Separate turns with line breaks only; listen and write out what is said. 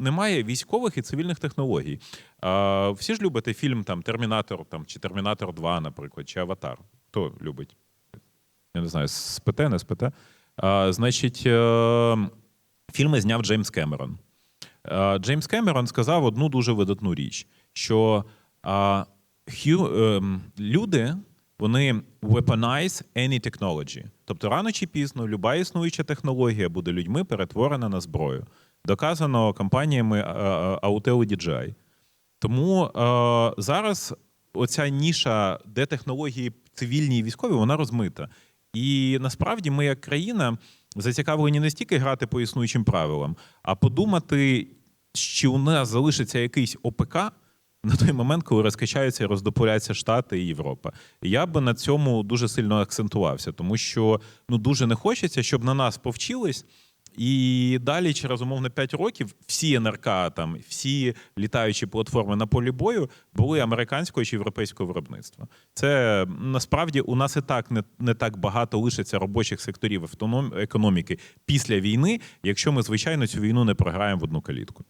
немає військових і цивільних технологій. А, всі ж любите фільм там Термінатор там, чи Термінатор 2, наприклад, чи Аватар. Хто любить? Я не знаю, спите, не спите. А, значить, е, фільми зняв Джеймс Кемерон. Е, Джеймс Кемерон сказав одну дуже видатну річ: що а, хю, ем, люди вони weaponize any technology. Тобто рано чи пізно люба існуюча технологія буде людьми перетворена на зброю. Доказано компаніями е, е, Autel і DJI. Тому е, зараз оця ніша, де технології цивільні і військові, вона розмита. І насправді ми, як країна, зацікавлені не стільки грати по існуючим правилам, а подумати, чи у нас залишиться якийсь ОПК на той момент, коли розкачаються і роздопуляться Штати і Європа. Я би на цьому дуже сильно акцентувався, тому що ну дуже не хочеться, щоб на нас повчились. І далі, через умовно 5 років, всі НРК, там, всі літаючі платформи на полі бою були американського чи європейського виробництва. Це насправді у нас і так не, не так багато лишиться робочих секторів автоном- економіки після війни, якщо ми, звичайно, цю війну не програємо в одну калітку.